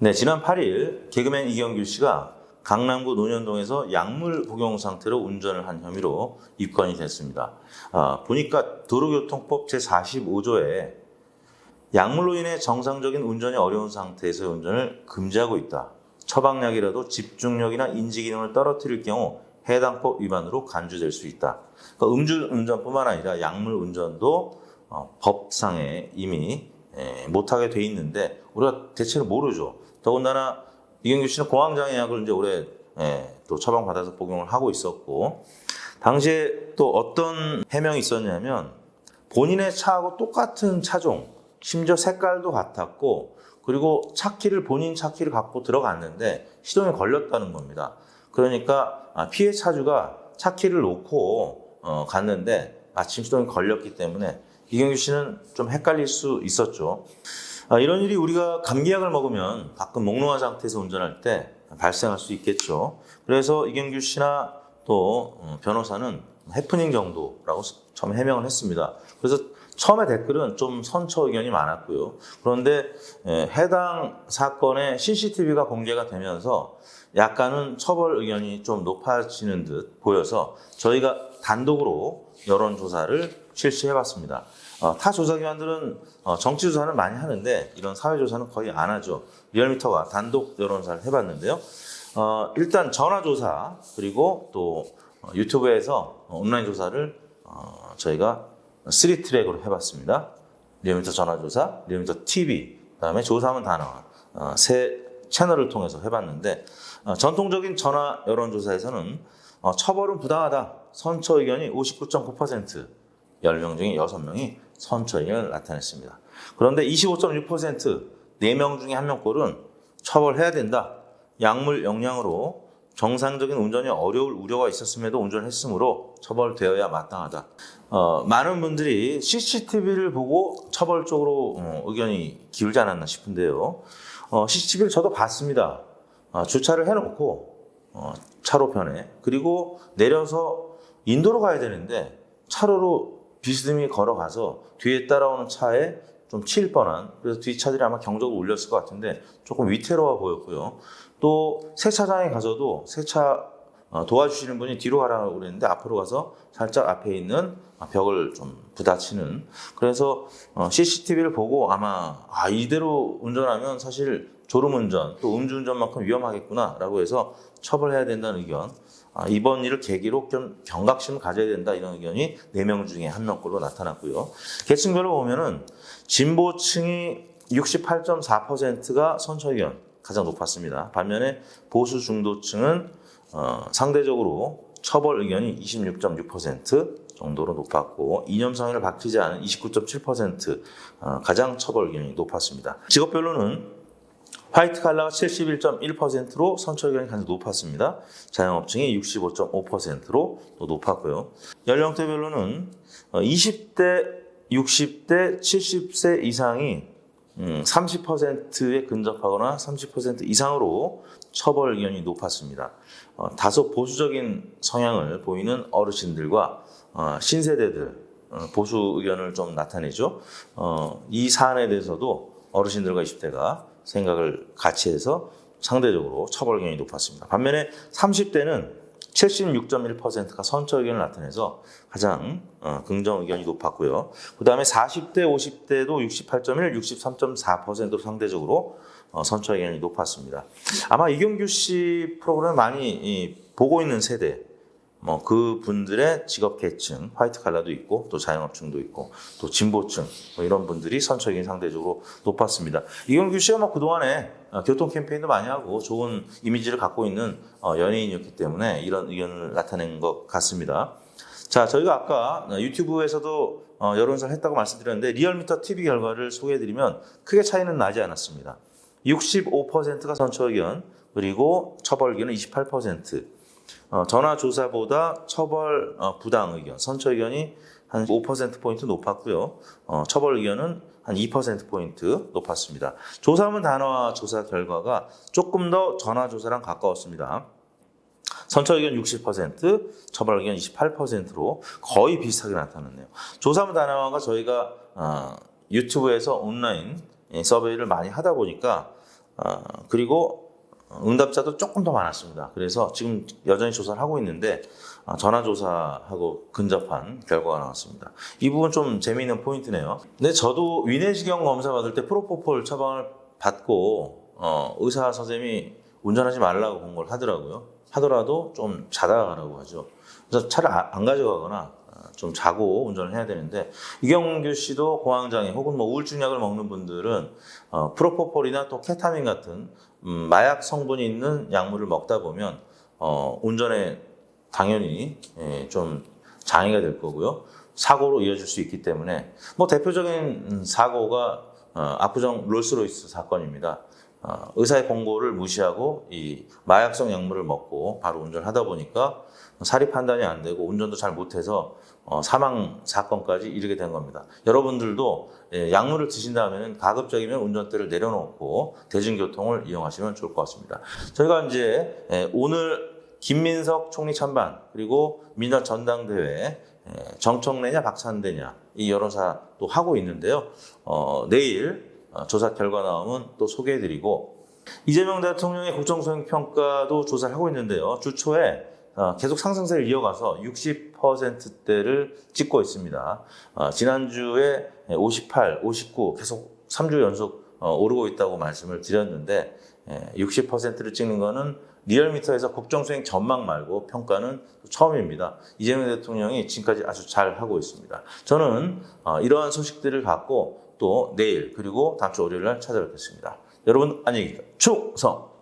네, 지난 8일 개그맨 이경규 씨가 강남구 논현동에서 약물 복용 상태로 운전을 한 혐의로 입건이 됐습니다. 아, 보니까 도로교통법 제45조에 약물로 인해 정상적인 운전이 어려운 상태에서 운전을 금지하고 있다. 처방약이라도 집중력이나 인지 기능을 떨어뜨릴 경우 해당 법 위반으로 간주될 수 있다. 그러니까 음주 운전뿐만 아니라 약물 운전도 어, 법상에 이미 에, 못하게 돼 있는데 우리가 대체로 모르죠. 더군다나 이경규 씨는 공황장애약을 이제 올해 예, 또 처방받아서 복용을 하고 있었고 당시에 또 어떤 해명이 있었냐면 본인의 차하고 똑같은 차종 심지어 색깔도 같았고 그리고 차 키를 본인 차 키를 갖고 들어갔는데 시동이 걸렸다는 겁니다. 그러니까 아, 피해 차주가 차 키를 놓고 어, 갔는데 마침 시동이 걸렸기 때문에 이경규 씨는 좀 헷갈릴 수 있었죠. 아, 이런 일이 우리가 감기약을 먹으면 가끔 몽롱한 상태에서 운전할 때 발생할 수 있겠죠. 그래서 이경규 씨나 또 어, 변호사는 해프닝 정도라고 처음에 해명을 했습니다. 그래서 처음에 댓글은 좀 선처 의견이 많았고요. 그런데 에, 해당 사건의 CCTV가 공개가 되면서 약간은 처벌 의견이 좀 높아지는 듯 보여서 저희가 단독으로 여론조사를 실시해봤습니다. 어, 타 조사기관들은 어, 정치 조사는 많이 하는데 이런 사회 조사는 거의 안 하죠. 리얼미터가 단독 여론조사를 해봤는데요. 어, 일단 전화 조사 그리고 또 어, 유튜브에서 온라인 조사를 어, 저희가 3트랙으로 해봤습니다. 리얼미터 전화 조사, 리얼미터 TV, 그 다음에 조사하면 다 나와 어, 세 채널을 통해서 해봤는데 어, 전통적인 전화 여론조사에서는 어, 처벌은 부당하다 선처 의견이 59.9% 10명 중에 6명이 선처 의견을 나타냈습니다. 그런데 25.6% 4명 중에 1명꼴은 처벌해야 된다. 약물 영향으로 정상적인 운전이 어려울 우려가 있었음에도 운전했으므로 처벌되어야 마땅하다. 어, 많은 분들이 CCTV를 보고 처벌 쪽으로 어, 의견이 기울지 않았나 싶은데요. 어, CCTV를 저도 봤습니다. 어, 주차를 해놓고 어, 차로편에 그리고 내려서 인도로 가야 되는데 차로로 비스듬히 걸어가서 뒤에 따라오는 차에 좀 치일 뻔한 그래서 뒷차들이 아마 경적을 울렸을 것 같은데 조금 위태로워 보였고요. 또 세차장에 가서도 세차 어, 도와주시는 분이 뒤로 가라고 그랬는데 앞으로 가서 살짝 앞에 있는 벽을 좀 부딪히는 그래서 CCTV를 보고 아마 아 이대로 운전하면 사실 졸음운전 또 음주운전만큼 위험하겠구나라고 해서 처벌해야 된다는 의견 아, 이번 일을 계기로 좀 경각심을 가져야 된다 이런 의견이 4명 중에 1명꼴로 나타났고요. 계층별로 보면은 진보층이 68.4%가 선처 의견 가장 높았습니다. 반면에 보수 중도층은 어, 상대적으로 처벌 의견이 26.6% 정도로 높았고 이념 성향을 바뀌지 않은 29.7% 어, 가장 처벌 의견이 높았습니다. 직업별로는 화이트 칼라가 71.1%로 선처 의견이 가장 높았습니다. 자영업층이 65.5%로 또 높았고요. 연령대별로는 20대, 60대, 70세 이상이 30%에 근접하거나 30% 이상으로 처벌 의견이 높았습니다. 어, 다소 보수적인 성향을 보이는 어르신들과 어, 신세대들 어, 보수 의견을 좀 나타내죠. 어, 이 사안에 대해서도 어르신들과 20대가 생각을 같이 해서 상대적으로 처벌 의견이 높았습니다. 반면에 30대는 76.1%가 선처 의견을 나타내서 가장 어, 긍정 의견이 높았고요. 그 다음에 40대, 50대도 68.1, 63.4%로 상대적으로 어, 선처 의견이 높았습니다. 아마 이경규 씨 프로그램 많이 이, 보고 있는 세대, 뭐 그 분들의 직업 계층, 화이트 칼라도 있고 또 자영업층도 있고 또 진보층 뭐 이런 분들이 선처 의견이 상대적으로 높았습니다. 이경규 씨가 뭐 그동안에 어, 교통 캠페인도 많이 하고 좋은 이미지를 갖고 있는 어, 연예인이었기 때문에 이런 의견을 나타낸 것 같습니다. 자, 저희가 아까 유튜브에서도 어, 여론조사를 했다고 말씀드렸는데 리얼미터 TV 결과를 소개해드리면 크게 차이는 나지 않았습니다. 65%가 선처 의견 그리고 처벌 의견은 28%. 어, 전화 조사보다 처벌 어, 부당 의견, 선처 의견이 한 5%포인트 높았고요. 어, 처벌 의견은 한 2%포인트 높았습니다. 조사문 단어와 조사 결과가 조금 더 전화 조사랑 가까웠습니다. 선처 의견 60%, 처벌 의견 28%로 거의 비슷하게 나타났네요. 조사문 단어가 저희가 어, 유튜브에서 온라인 예, 서베이를 많이 하다 보니까 어, 그리고 응답자도 조금 더 많았습니다. 그래서 지금 여전히 조사를 하고 있는데 어, 전화조사하고 근접한 결과가 나왔습니다. 이 부분 좀 재미있는 포인트네요. 근데 저도 위내시경 검사 받을 때 프로포폴 처방을 받고 어, 의사 선생님이 운전하지 말라고 본걸 하더라고요. 하더라도 좀 자다가 가라고 하죠. 그래서 차를 아- 안 가져가거나 어, 좀 자고 운전을 해야 되는데 이경규 씨도 공황장애 혹은 뭐 우울증 약을 먹는 분들은 어, 프로포폴이나 또 케타민 같은 음, 마약 성분이 있는 약물을 먹다 보면 어, 운전에 당연히 예, 좀 장애가 될 거고요. 사고로 이어질 수 있기 때문에 뭐 대표적인 음, 사고가 어, 압구정 롤스로이스 사건입니다. 어, 의사의 공고를 무시하고 이 마약성 약물을 먹고 바로 운전하다 보니까 사리 판단이 안 되고 운전도 잘 못해서 어, 사망 사건까지 이르게 된 겁니다. 여러분들도 예, 약물을 드신다면 가급적이면 운전대를 내려놓고 대중교통을 이용하시면 좋을 것 같습니다. 저희가 이제 예, 오늘 김민석 총리 찬반 그리고 민주당 전당대회 예, 정청래냐 박찬대냐 이 여론사 또 하고 있는데요. 어, 내일 어, 조사 결과 나오면 또 소개해드리고 이재명 대통령의 국정수행 평가도 조사를 하고 있는데요. 주 초에 어, 계속 상승세를 이어가서 60%대를 찍고 있습니다. 어, 지난주에 58, 59 계속 3주 연속 어, 오르고 있다고 말씀을 드렸는데 60%를 찍는 거는 리얼미터에서 국정 수행 전망 말고 평가는 처음입니다. 이재명 대통령이 지금까지 아주 잘 하고 있습니다. 저는 어, 이러한 소식들을 갖고 또 내일 그리고 다음 주 월요일 날 찾아뵙겠습니다. 여러분 안녕히 계세요. 충성!